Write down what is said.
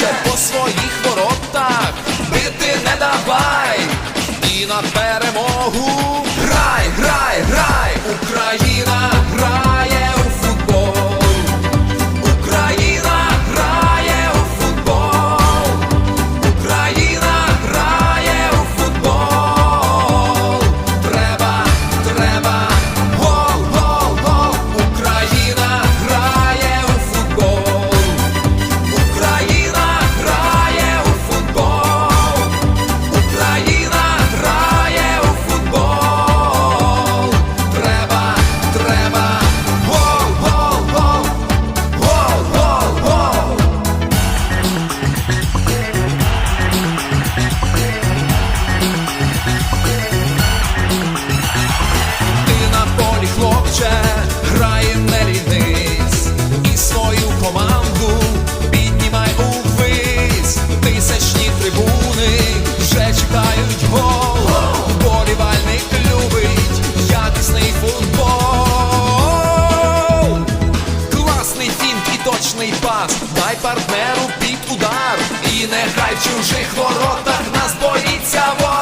ще по своїх воротах бити не давай і на перемогу. дай партнеру під удар, і нехай в чужих воротах нас боїться ворог.